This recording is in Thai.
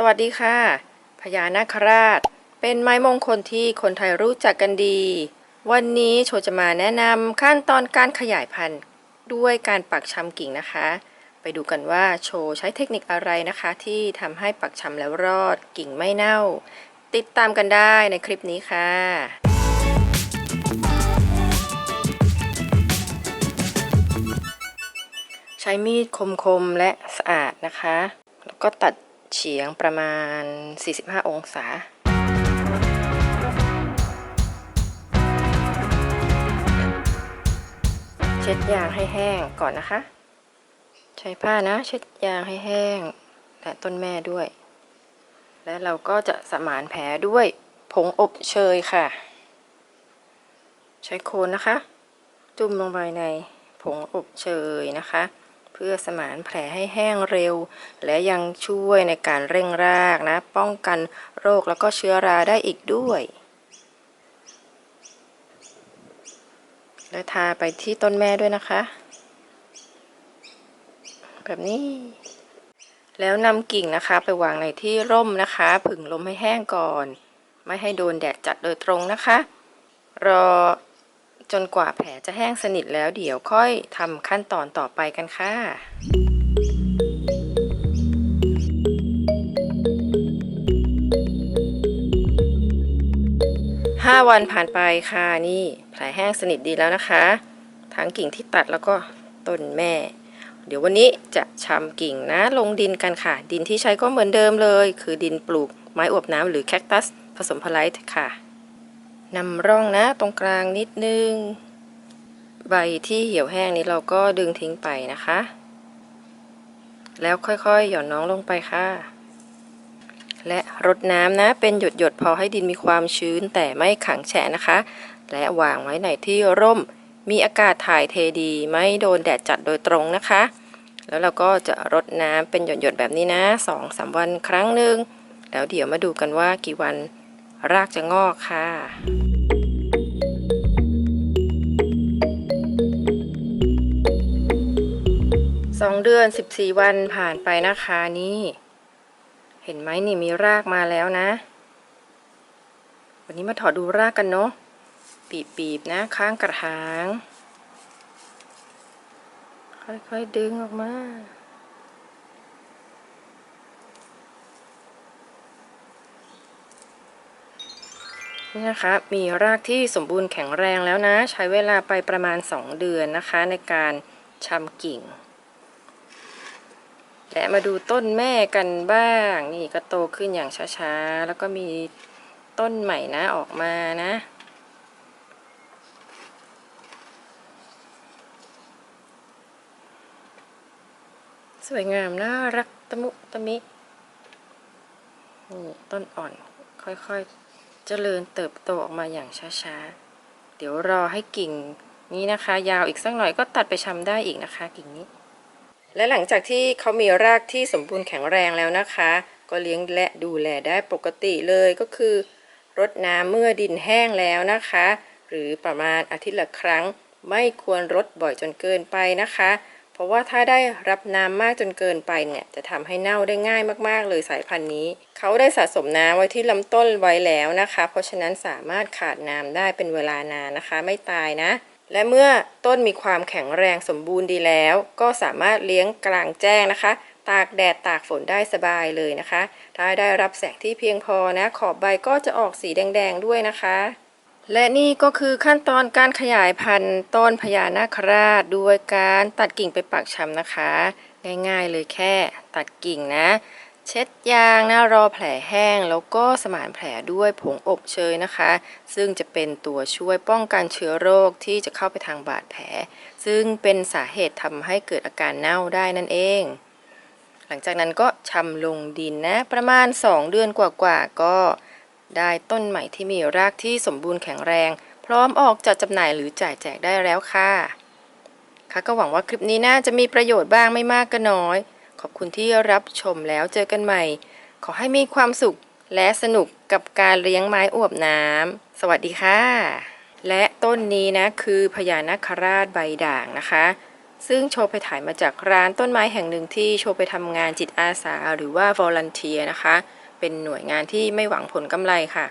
สวัสดีค่ะ พญานาคราช เป็นไม้มงคลที่คนไทยรู้จักกันดี วันนี้โชจะมาแนะนำขั้นตอนการขยายพันธุ์ด้วยการปักชำกิ่งนะคะ ไปดูกันว่าโชใช้เทคนิคอะไรนะคะ ที่ทำให้ปักชำแล้วรอดกิ่งไม่เน่า ติดตามกันได้ในคลิปนี้ค่ะใช้มีดคมๆและสะอาดนะคะ แล้วก็ตัด เฉียงประมาณ 45 องศา เช็ดยางให้แห้งก่อนนะคะ ใช้ผ้านะ เช็ดยางให้แห้ง และต้นแม่ด้วย และเราก็จะสมานแผลด้วยผงอบเชยค่ะ ใช้โคนนะคะ จุ่มลงไปในผงอบเชยนะคะ พื่อสมานแผลให้แห้งเร็ว และยังช่วยในการเร่งรากนะ ป้องกันโรคแล้วก็เชื้อราได้อีกด้วย และทาไปที่ต้นแม่ด้วยนะคะ แบบนี้ แล้วนำกิ่งนะคะไปวางในที่ร่มนะคะ ผึ่งลมให้แห้งก่อน ไม่ให้โดนแดดจัดโดยตรงนะคะ รอ จนกว่าแผลจะแห้งสนิทแล้วเดี๋ยวค่อยทำขั้นตอนต่อไปกันค่ะห้าวันผ่านไปค่ะนี่แผลแห้งสนิทดีแล้วนะคะ ทั้งกิ่งที่ตัดแล้วก็ต้นแม่ เดี๋ยววันนี้จะชำกิ่งนะลงดินกันค่ะ ดินที่ใช้ก็เหมือนเดิมเลย คือดินปลูกไม้อวบน้ำหรือแคคตัสผสมพลไลท์ค่ะ นำร่องนะตรงกลางนิดนึง ใบที่เหี่ยวแห้งนี้เราก็ดึงทิ้งไปนะคะ แล้วค่อยๆ หย่อนน้องลงไปค่ะ และรดน้ำนะเป็นหยดๆพอให้ดินมีความชื้นแต่ไม่ขังแฉะนะคะ และวางไว้ในที่ร่ม มีอากาศถ่ายเทดีไม่โดนแดดจัดโดยตรงนะคะ แล้วเราก็จะรดน้ำเป็นหยดๆแบบนี้นะสองสามวันครั้งหนึ่งแล้วเดี๋ยวมาดูกันว่ากี่วันรากจะงอกค่ะ สองเดือนสิบสี่วันผ่านไปนะคะนี่ เห็นไหมนี่มีรากมาแล้วนะ วันนี้มาถอดดูรากกันเนาะปีบๆนะข้างกระถาง ค่อยๆดึงออกมานี่นะคะมีรากที่สมบูรณ์แข็งแรงแล้วนะ ใช้เวลาไปประมาณ 2 เดือนนะคะ ในการชำกิ่ง และมาดูต้นแม่กันบ้าง นี่ก็โตขึ้นอย่างช้าๆ แล้วก็มีต้นใหม่นะออกมานะสวยงามน่ารักตะมุตะมินี่ต้นอ่อนค่อยๆ เจริญเติบโตออกมาอย่างช้าๆ เดี๋ยวรอให้กิ่งนี้นะคะ ยาวอีกสักหน่อยก็ตัดไปชำได้อีกนะคะ กิ่งนี้ และหลังจากที่เขามีรากที่สมบูรณ์แข็งแรงแล้วนะคะ ก็เลี้ยงและดูแลได้ปกติเลยก็คือรดน้ำเมื่อดินแห้งแล้วนะคะ หรือประมาณอาทิตย์ละครั้ง ไม่ควรรดบ่อยจนเกินไปนะคะ เพราะว่าถ้าได้รับน้ำมากจนเกินไปเนี่ยจะทำให้เน่าได้ง่ายมากๆ เลยสายพันธุ์นี้ เขาได้สะสมน้ำไว้ที่ลำต้นไว้แล้วนะคะ เพราะฉะนั้นสามารถขาดน้ำได้เป็นเวลานานนะคะ ไม่ตายนะ และเมื่อต้นมีความแข็งแรงสมบูรณ์ดีแล้ว ก็สามารถเลี้ยงกลางแจ้งนะคะ ตากแดดตากฝนได้สบายเลยนะคะ ถ้าได้รับแสงที่เพียงพอนะ ขอบใบก็จะออกสีแดงๆด้วยนะคะ และนี่ก็คือขั้นตอนการขยายพันธุ์ต้นพญานาคราชด้วยการตัดกิ่งไปปักชำนะคะ ง่ายๆเลยแค่ตัดกิ่งนะ เช็ดยางนะรอแผลแห้ง แล้วก็สมานแผลด้วยผงอบเชยนะคะ ซึ่งจะเป็นตัวช่วยป้องกันเชื้อโรคที่จะเข้าไปทางบาดแผล ซึ่งเป็นสาเหตุทำให้เกิดอาการเน่าได้นั่นเอง หลังจากนั้นก็ชำลงดินนะ ประมาณ 2 เดือนกว่าๆก็ได้ต้นใหม่ที่มีรากที่สมบูรณ์แข็งแรง พร้อมออกจัดจำหน่ายหรือจ่ายแจกได้แล้วค่ะค่ะก็หวังว่าคลิปนี้น่าจะมีประโยชน์บ้างไม่มากก็น้อย ขอบคุณที่รับชมแล้วเจอกันใหม่ ขอให้มีความสุขและสนุกกับการเลี้ยงไม้อวบน้ำ สวัสดีค่ะ และต้นนี้นะคือพญานาคราชใบด่างนะคะ ซึ่งโชว์ไปถ่ายมาจากร้านต้นไม้แห่งหนึ่งที่โชว์ไปทำงานจิตอาสาหรือว่า volunteer นะคะ เป็นหน่วยงานที่ไม่หวังผลกำไรค่ะ